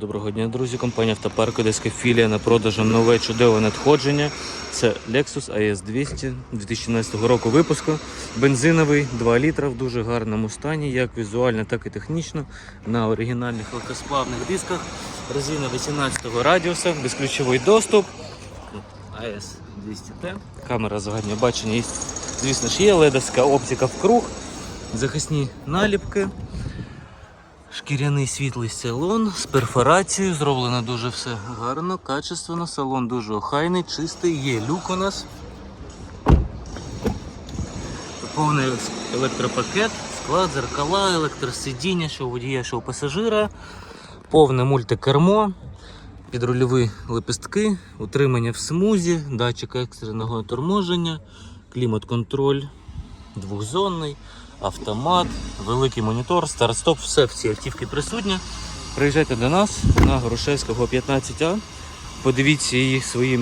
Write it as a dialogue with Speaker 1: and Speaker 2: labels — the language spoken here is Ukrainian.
Speaker 1: Доброго дня, друзі. Компанія Автопарк Одеська філія на продажу нове чудове надходження. Це Lexus AS 200 2017 року випуску. Бензиновий 2 літра в дуже гарному стані, як візуально, так і технічно. На оригінальних легкосплавних дисках. Резина 18 радіуса, безключовий доступ. AS 200T. Камера загального бачення. Звісно ж, є ледовська оптика в круг, захисні наліпки. Шкіряний світлий салон з перфорацією, зроблено дуже все гарно, качественно, салон дуже охайний, чистий, є люк у нас. Повний електропакет, склад, зеркала, електросидіння, що у водія, що у пасажира, повне мультикермо, підрульові лепестки, утримання в смузі, датчик екстреного торможення, клімат-контроль двохзонний, автомат, великий монітор, старт-стоп, все в цій автівці присутнє. Приїжджайте до нас на Грушевського 15А, подивіться її своїми